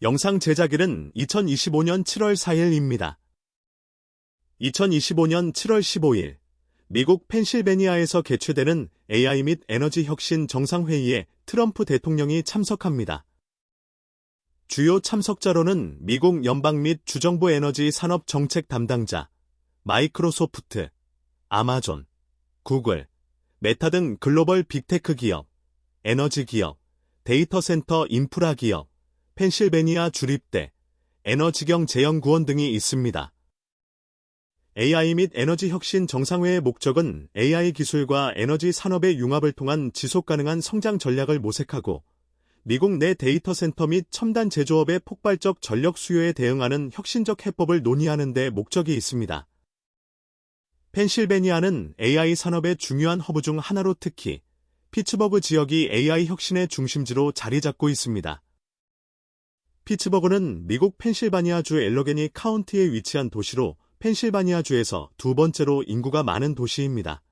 영상 제작일은 2025년 7월 4일입니다. 2025년 7월 15일 미국 펜실베니아에서 개최되는 AI 및 에너지 혁신 정상회의에 트럼프 대통령이 참석합니다. 주요 참석자로는 미국 연방 및 주정부 에너지 산업 정책 담당자, 마이크로소프트, 아마존, 구글, 메타 등 글로벌 빅테크 기업, 에너지 기업, 데이터 센터 인프라 기업, 펜실베니아 주립대, 에너지경 재연구원 등이 있습니다. AI 및 에너지 혁신 정상회의 목적은 AI 기술과 에너지 산업의 융합을 통한 지속 가능한 성장 전략을 모색하고 미국 내 데이터 센터 및 첨단 제조업의 폭발적 전력 수요에 대응하는 혁신적 해법을 논의하는 데 목적이 있습니다. 펜실베니아는 AI 산업의 중요한 허브 중 하나로 특히 피츠버그 지역이 AI 혁신의 중심지로 자리 잡고 있습니다. 피츠버그는 미국 펜실바니아주 엘러게니 카운티에 위치한 도시로 펜실바니아주에서 두 번째로 인구가 많은 도시입니다.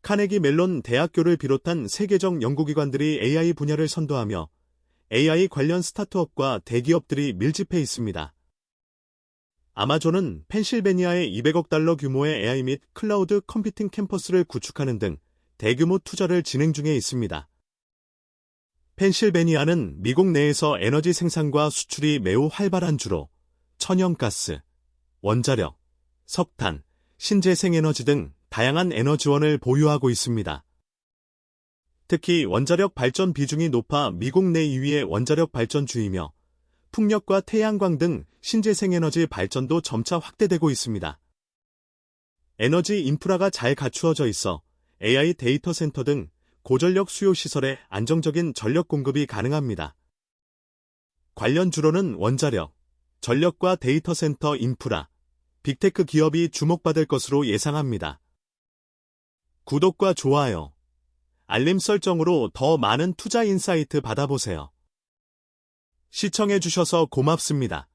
카네기 멜론 대학교를 비롯한 세계적 연구기관들이 AI 분야를 선도하며 AI 관련 스타트업과 대기업들이 밀집해 있습니다. 아마존은 펜실베니아에 200억 달러 규모의 AI 및 클라우드 컴퓨팅 캠퍼스를 구축하는 등 대규모 투자를 진행 중에 있습니다. 펜실베니아는 미국 내에서 에너지 생산과 수출이 매우 활발한 주로 천연가스, 원자력, 석탄, 신재생에너지 등 다양한 에너지원을 보유하고 있습니다. 특히 원자력 발전 비중이 높아 미국 내 2위의 원자력 발전주이며 풍력과 태양광 등 신재생에너지 발전도 점차 확대되고 있습니다. 에너지 인프라가 잘 갖추어져 있어 AI 데이터 센터 등 고전력 수요 시설에 안정적인 전력 공급이 가능합니다. 관련 주로는 원자력, 전력과 데이터 센터 인프라, 빅테크 기업이 주목받을 것으로 예상합니다. 구독과 좋아요, 알림 설정으로 더 많은 투자 인사이트 받아보세요. 시청해주셔서 고맙습니다.